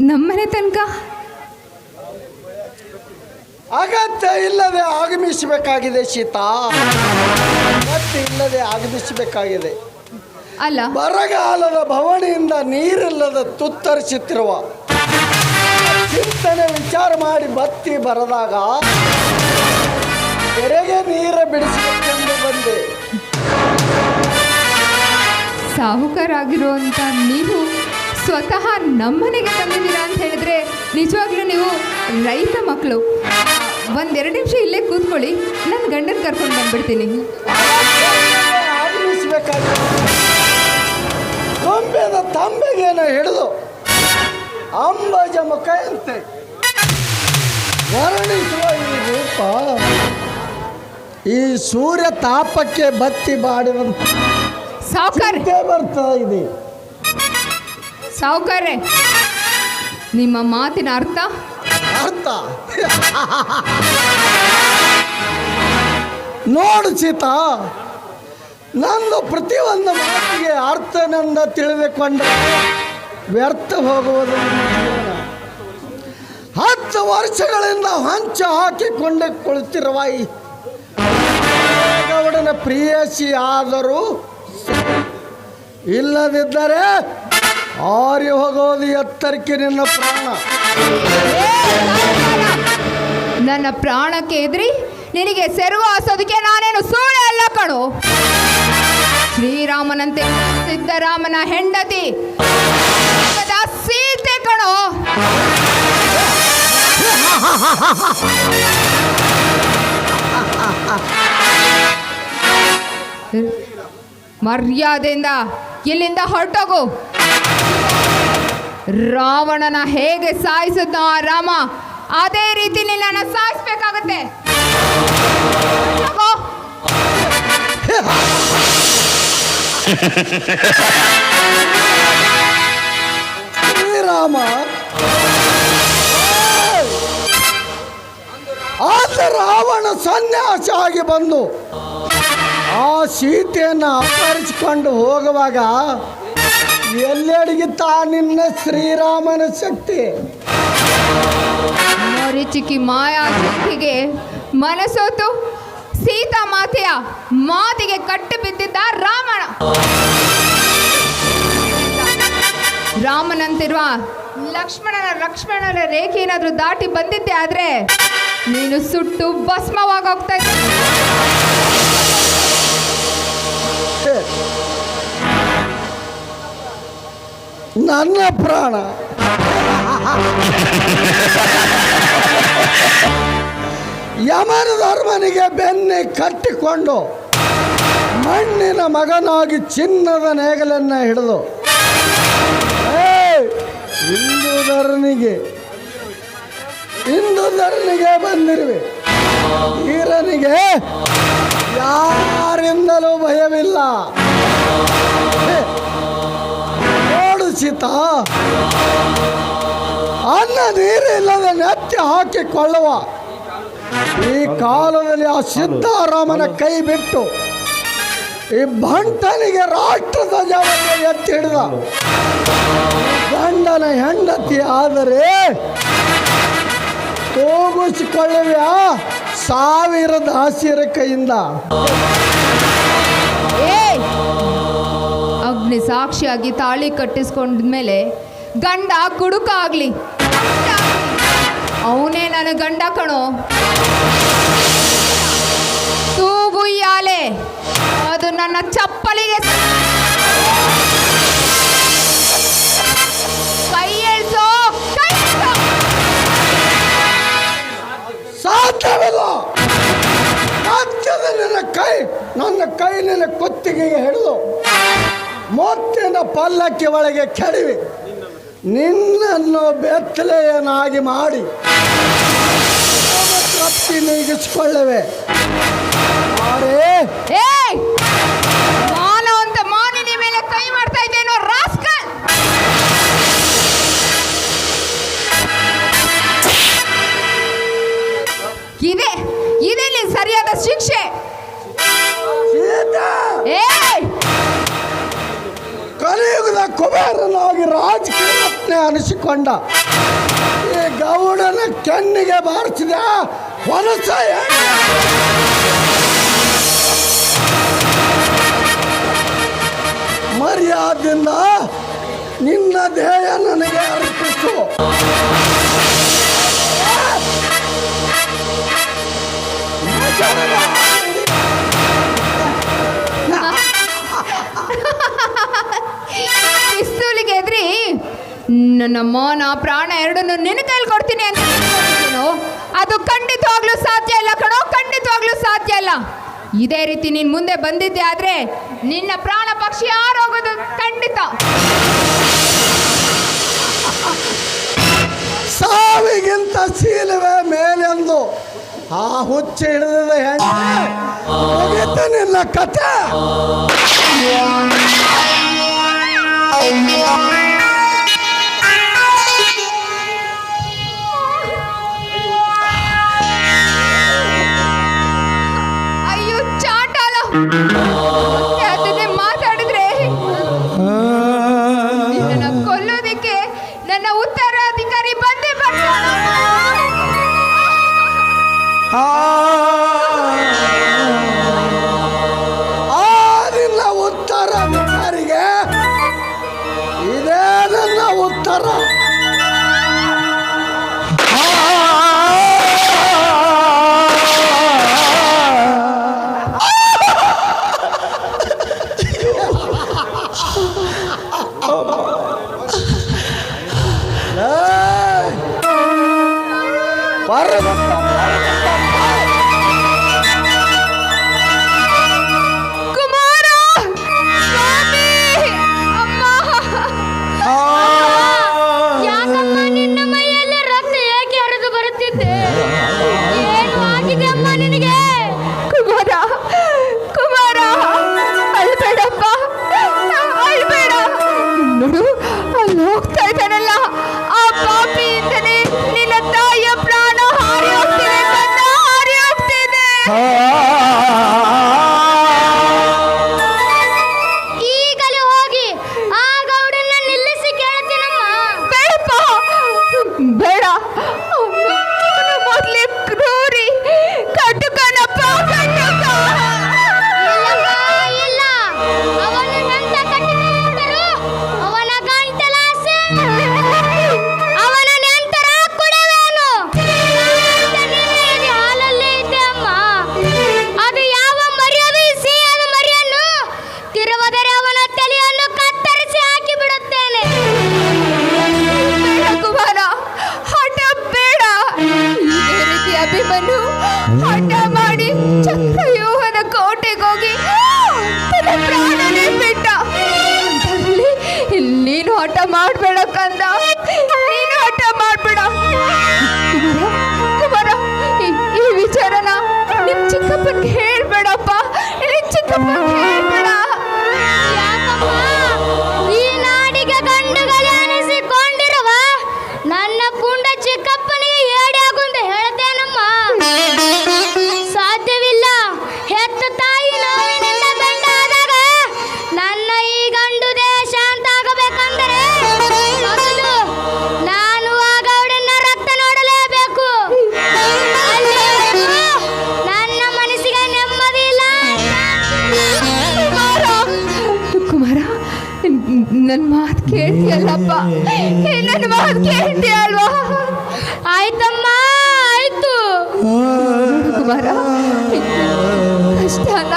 ನಮ್ಮನೆ ತನಕ? ಅಗತ್ಯ ಇಲ್ಲದೆ ಆಗಮಿಸಬೇಕಾಗಿದೆ ಶೀತಾ ಅಗತ್ಯ ಇಲ್ಲದೆ ಆಗಮಿಸಬೇಕಾಗಿದೆ. ಅಲ್ಲ. ಬರಗಾಲದ ಭವಣಿಯಿಂದ ನೀರಿಲ್ಲದ ತುತ್ತರಿಸುತ್ತಿರುವ ಚಿಂತನೆ ವಿಚಾರ ಮಾಡಿ ಬತ್ತಿ ಬರದಾಗ ಕೆರೆಗೆ ನೀರ ಬಿಡಿಸಬೇಕೆಂದು ಬಂದೆ. ಸಾಹುಕರಾಗಿರುವಂತ ನೀವು ಸ್ವತಃ ನಮ್ಮನೆಗೆ ತಂದಿದ್ದೀರಾ ಅಂತ ಹೇಳಿದ್ರೆ ನಿಜವಾಗ್ಲೂ ನೀವು ರೈತ ಮಕ್ಕಳು. ಒಂದೆರಡು ನಿಮಿಷ ಇಲ್ಲೇ ಕೂತ್ಕೊಳ್ಳಿ ನನ್ನ ಗಂಡನ ಕರ್ಕೊಂಡು ಬಂದ್ಬಿಡ್ತೀನಿ. ತಂಬೆಗೇನ ಹಿಡಿದು ಅಂಬಜ ಮುಖ ಅಂತೆ ವರ್ಣಿಸುವ ಈ ರೂಪ. ಈ ಸೂರ್ಯ ತಾಪಕ್ಕೆ ಬತ್ತಿ ಬಾಡಿದ ಸಾವುಕಾರ. ಬರ್ತಾ ಇದೆ. ಸಾವುಕಾರ್ರೆ, ನಿಮ್ಮ ಮಾತಿನ ಅರ್ಥ? ಅರ್ಥ? ನೋಡು ಸೀತಾ, ನಂದು ಪ್ರತಿಯೊಂದು ಮಾತಿಗೆ ಅರ್ಥನಂದ ಅಂದ್ರೆ ವ್ಯರ್ಥ ಹೋಗುವುದು ಹತ್ತು ವರ್ಷಗಳಿಂದ ಹಂಚ ಹಾಕಿಕೊಂಡು ಕುಳಿತಿರುವ ಪ್ರಿಯಸಿ ಆದರೂ ಇಲ್ಲದಿದ್ದರೆ ಆರಿ ಹೋಗೋದು ಎತ್ತರಕ್ಕೆ ನಿನ್ನ ಪ್ರಾಣ. ನನ್ನ ಪ್ರಾಣಕ್ಕೆ ಎದ್ರಿ ನಿನಗೆ ಸೆರಗು ಹಾಸೋದಕ್ಕೆ ನಾನೇನು ಸುಳ್ಳು ಅಲ್ಲ ಕಣು. ಶ್ರೀರಾಮನಂತೆ ಸಿದ್ದರಾಮನ ಹೆಂಡತಿ. ಸೀತೆ ಕಣೋ. ಮರ್ಯಾದೆಯಿಂದ ಇಲ್ಲಿಂದ ಹೊರಟೋಗು. ರಾವಣನ ಹೇಗೆ ಸಾಯಿಸಿದ್ನ ರಾಮ ಅದೇ ರೀತಿ ನಿನ್ನ ಸಾಯಿಸ್ಬೇಕಾಗತ್ತೆ. ರಾಮ. ಆತ ರಾವಣ ಸನ್ಯಾಸ ಆಗಿ ಬಂದು ಆ ಸೀತೆಯನ್ನು ಅಪಹರಿಸಿಕೊಂಡು ಹೋಗುವಾಗ ಎಲ್ಲೆಡಗಿತ್ತ ನಿನ್ನ ಶ್ರೀರಾಮನ ಶಕ್ತಿ? ಮರೀಚಿಕಿ ಮಾಯಾ ಶಕ್ತಿಗೆ ಮನಸೋತು ಸೀತಾ ಮಾತೆಯ ಮಾತಿಗೆ ಕಟ್ಟು ಬಿದ್ದಿದ್ದ ರಾಮಣ ರಾಮನಂತಿರುವ ಲಕ್ಷ್ಮಣನ ಲಕ್ಷ್ಮಣನ ರೇಖೆ ಏನಾದ್ರೂ ದಾಟಿ ಬಂದಿದ್ದೆ ಆದ್ರೆ ನೀನು ಸುಟ್ಟು ಭಸ್ಮವಾಗೋಗ್ತಾ ಇದ್ದೆ. ನನ್ನ ಪ್ರಾಣ ಯಮನ ಧರ್ಮನಿಗೆ ಬೆನ್ನೆ ಕಟ್ಟಿಕೊಂಡು ಮಣ್ಣಿನ ಮಗನಾಗಿ ಚಿನ್ನದ ನೇಗಲನ್ನು ಹಿಡಿದು! ಹಿಂದೂ ಧರನಿಗೆ ಹಿಂದೂ ಧರನಿಗೆ ಬಂದಿರುವೆ ಈರನಿಗೆ ಯಾರಿಂದಲೂ ಭಯವಿಲ್ಲ ಸೀತಾ ಅನ್ನ ನೀರಿಲ್ಲದ ನೆತ್ತಿ ಹಾಕಿಕೊಳ್ಳುವ ಈ ಕಾಲದಲ್ಲಿ ಆ ಸಿದ್ಧಾರಾಮನ ಕೈ ಬಿಟ್ಟು ಈ ಭಂಟನಿಗೆ ರಾಷ್ಟ್ರ ಧ್ವಜವನ್ನು ಎತ್ತಿ ಹಿಡಿದ. ಗಂಡನ ಹೆಂಡತಿ ಆದರೆ ತೂಗಿಸಿಕೊಳ್ಳುವ ಸಾವಿರದ ಹಸಿರ ಕೈಯಿಂದ. ಅಗ್ನಿ ಸಾಕ್ಷಿಯಾಗಿ ತಾಳಿ ಕಟ್ಟಿಸ್ಕೊಂಡ್ಮೇಲೆ ಗಂಡ ಕುಡುಕ ಅವನೇ ನನ್ನ ಗಂಡ ಕಣೋ. ತೂಗುಯ್ಯಾಲೆ ಅದು ನನ್ನ ಚಪ್ಪಲಿಗೆ ಕೈ. ಸಾಧ್ಯವಿಲ್ಲ. ನನ್ನ ಕೈ ನನ್ನ ಕೈ ಕುತ್ತಿಗೆಗೆ ಹಿಡಿದು ಮೊತ್ತಿನ ಪಲ್ಲಕ್ಕಿ ಒಳಗೆ ಕೆಡವಿ. ನಿನ್ನನ್ನು ಬೆತ್ತಲೆಯನ್ನಾಗಿ ಮಾಡಿ ತಪ್ಪಿ ನೀಗಿಸಿಕೊಳ್ಳುವೆ. ಆದರೆ ಏಯ್! ಮಾನ ಅಂತ ಮಾನಿನ ಮೇಲೆ ಕೈ ಮಾಡ್ತಾ ಇದ್ದೇನೋ ರಾಸ್ಕಲ್! ಇದೆ ಇದೆ ನಿನ್ ಸರಿಯಾದ ಶಿಕ್ಷೆ? ಕುಬೇರನಾಗಿ ರಾಜಕೀಯ ಅನಿಸಿಕೊಂಡ ಈ ಗೌಡನ ಕೆನ್ನಿಗೆ ಬಾರಿಸಿದ ಹೊಲಸ ಮರ್ಯಾದಿಂದ ನಿನ್ನ ದೇಹ ನನಗೆ ಅರ್ಪಿಸು Yeah. ಪಿಸ್ತೂಲಿಗೆ ಎದ್ರಿ ನನ್ನಮ್ಮ ನಾ ಪ್ರಾಣ ಎರಡನ್ನು ನಿನ್ನ ಕೈಲಿ ಕೊಡ್ತೀನಿ ಅಂತ ಅದು ಖಂಡಿತವಾಗ್ಲೂ ಸಾಧ್ಯ ಇಲ್ಲ ಕಣೋ, ಖಂಡಿತವಾಗ್ಲೂ ಸಾಧ್ಯ ಇಲ್ಲ. ಇದೇ ರೀತಿ ನೀನು ಮುಂದೆ ಬಂದಿದ್ದೆ ಆದರೆ ನಿನ್ನ ಪ್ರಾಣ ಪಕ್ಷಿ ಯಾರೋಗೋದು ಖಂಡಿತ. ಸಾವಿಗಿಂತ ಸೀಲವೇ ಮೇಲೆಂದು ಆ ಹುಚ್ಚ ಹಿಡಿದ ಕತೆ. ಅಯ್ಯೋ ಚಾಟಾಲ. ಜೊತೆ ಮಾತಾಡಿದ್ರೆ ನಿನ್ನನ್ನ ಕೊಲ್ಲೋದಕ್ಕೆ ನನ್ನ ಉತ್ತರಾಧಿಕಾರಿ ಬಂದೇ ಬರ್ತಾನೆ ಆ Revolução.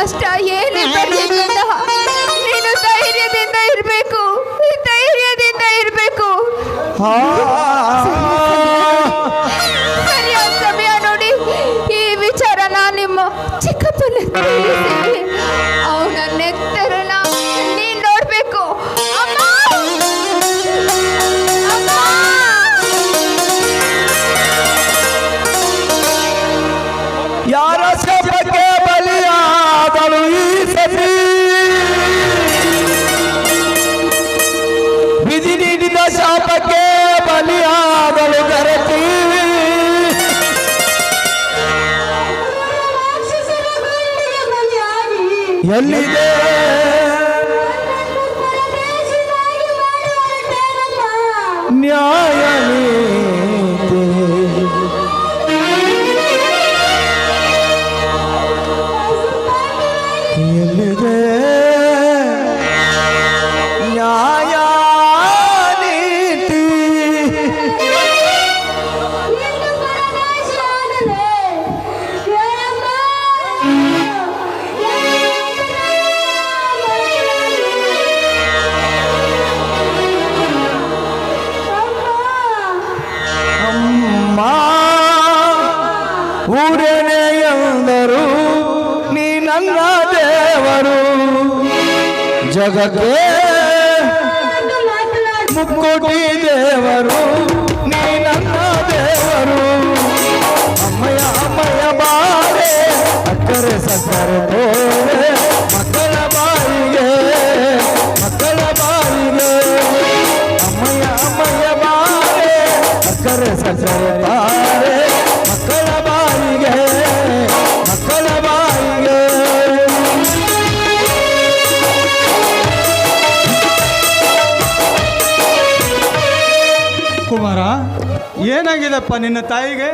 ಕಷ್ಟ ಏನಿದ್ದ ಧೈರ್ಯದಿಂದ ಇರಬೇಕು. ಧೈರ್ಯದಿಂದ ಇರಬೇಕು. ಗಾಯತ್ರಿ ವಿಧಿ ನೀಡಿದ ಶಾಪಕ್ಕೆ ಬಲಿಯಾಗಲು ಕರೆತಿ ಎಲ್ಲಿದೆ ದೇವರು ಜಗಕ್ಕೆ ಮುಕ್ಕೋಟಿ ದೇವರು ನೀ ನನ್ನ ದೇವರು. ಅಮ್ಮಯ ಅಮ್ಮಯ ಬಾರೆ ಅಕ್ಕರೆ ಸಕ್ಕರೆ ತೋರೆ ಏನಾಗಿದೆಪ್ಪ ನಿನ್ನ ತಾಯಿಗೆ?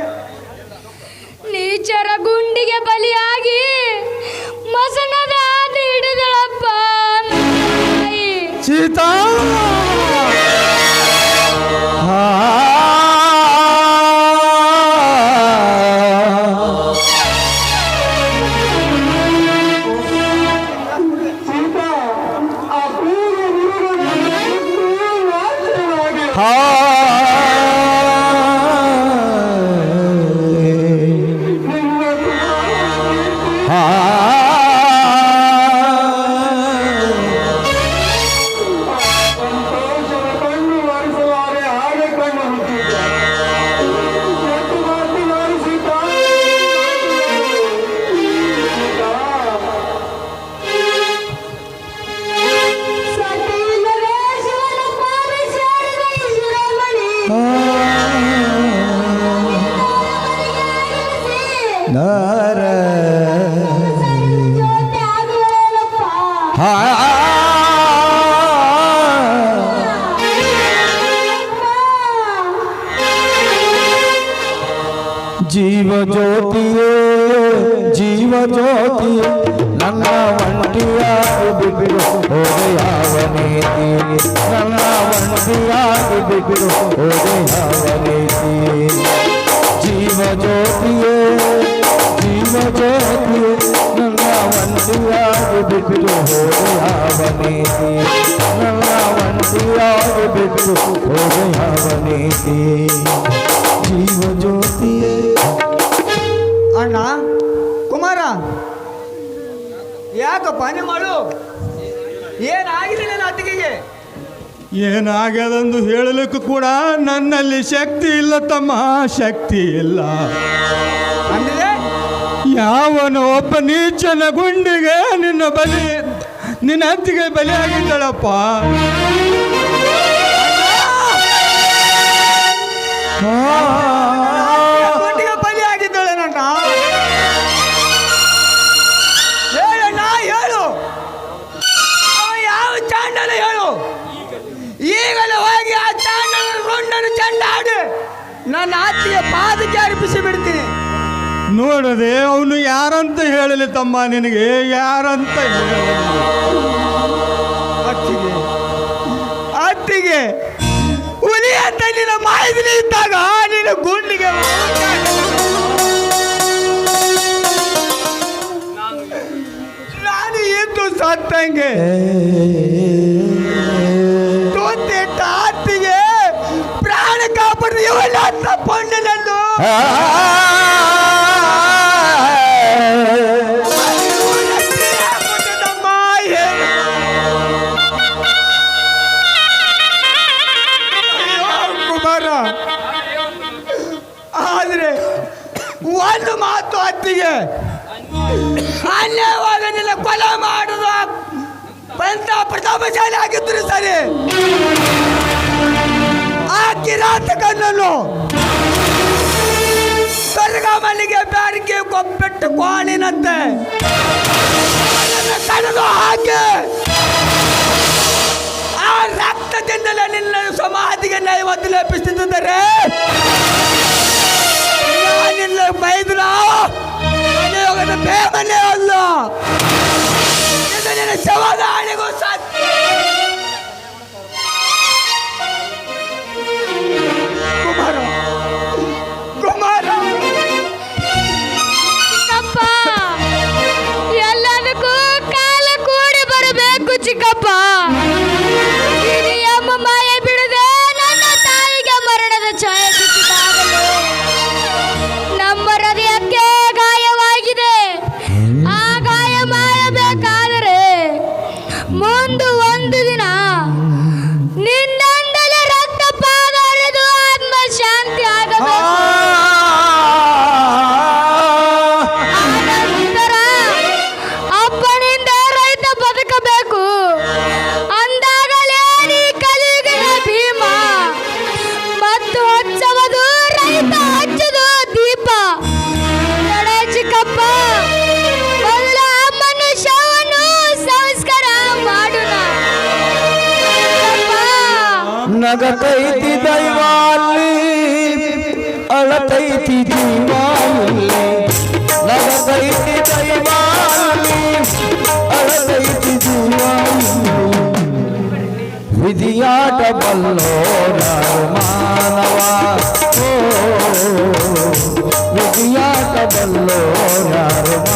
ನೀಚರ ಗುಂಡಿಗೆ ಬಲಿಯಾಗಿ ಮಸನದ ಹಿಡಿದಳಪ್ಪ. ನನ್ನ ಜೀವ ಜ್ಯೋತಿಯೇ ಜೀವ ಜ್ಯೋತಿಯೇ ನನ್ನ ಒಂಟಿಯಾಗಿ ಬಿಬಿಡು ಹೋದೆ ಯಾವ ನೀತಿ ನನ್ನ ಒಂಟಿಯಾಗಿ ಬಿಬಿಡು ಹೋದೆ ಯಾವ ನೀತಿ ಜೀವ ಜ್ಯೋತಿಯೇ ಜೀವ ಜ್ಯೋತಿಯೇ ನನ್ನ ಒಂಟಿಯಾಗಿ ಬಿಬಿಡು ಹೋದೆ ಯಾವ ನೀತಿ ನನ್ನ ಒಂಟಿಯಾಗಿ ಬಿಬಿಡು ಹೋದೆ ಯಾವ ನೀತಿ ಜೀವ ಜ್ಯೋತಿಯೇ ಅಣ್ಣ ಕುಮಾರ? ಯಾಕಪ್ಪ ಮಾಡು ಏನಾಗಿದೆ ನನ್ನ ಅತ್ತಿಗೆಗೆ? ಏನಾಗದಂದು ಹೇಳಲಿಕ್ಕೂ ಕೂಡ ನನ್ನಲ್ಲಿ ಶಕ್ತಿ ಇಲ್ಲ ತಮ್ಮ. ಶಕ್ತಿ ಇಲ್ಲ. ಅಂದರೆ ಯಾವನು ಒಬ್ಬ ನೀಚನ ಗುಂಡಿಗೆ ನಿನ್ನ ಬಲಿ ನಿನ್ನ ಅತ್ತಿಗೆ ಬಲಿ ಗುಂಡಿಗೆ ನನ್ನ ಆತ್ಮೀಯ ಪಾದಕ್ಕೆ ಅರ್ಪಿಸಿ ಬಿಡ್ತೀನಿ. ನೋಡದೆ ಅವನು ಯಾರಂತ ಹೇಳಲಿ ತಮ್ಮ ನಿನಗೆ ಯಾರಂತ ಅತ್ತಿಗೆ ಅತ್ತಿಗೆ ಹುಲಿ ಅಂತ ನಿನ್ನ ಮಾಹಿತಿ ಇದ್ದಾಗ ನಿನ್ನ ಗುಂಡಿಗೆ ನಾನು ಎದ್ದು ಸತ್ತಂಗೆ ನಮ್ಮ ಏನು ಕುಮಾರ ಆದ್ರೆ ಒಂದು ಮಾತು ಅತ್ತಿಗೆ. ಅನ್ಯವಾಗ ನಿನ್ನ ಕೊಲೆ ಮಾಡುದು ಪಂತ ಪ್ರತಾಪಶಾಲಿ ಆಗಿದ್ರು ಸರಿ. ಕಿರಾತಕನನ್ನು ಕರ್ಗಮನಿಗೆ ಬ್ಯಾರಿಕೆ ಕೊಬ್ಬಿಟ್ಟು ಕೋಳಿನಂತೆ ಕಳೆದು ಹಾಕಿ. ಆ ರಕ್ತದಿಂದಲೇ ನಿನ್ನ ಸಮಾಧಿಗೆ ನೈವತ್ತು ಲೇಪಿಸುತ್ತಿದ್ದಾರೆ ನಿನ್ನ ಬೈದ್ರ ಬೇಗನೆ ಅಲ್ಲ ಇದು ನಿನ್ನ ಶವದ ಹಣೆಗೂ ಸಾಧ್ಯ. ವಿಧಿಯಾಟಬಲ್ಲೋ ಮಾನವ. ವಿಧಿಯಾಟಬಲ್ಲೋ ಮಾನವ.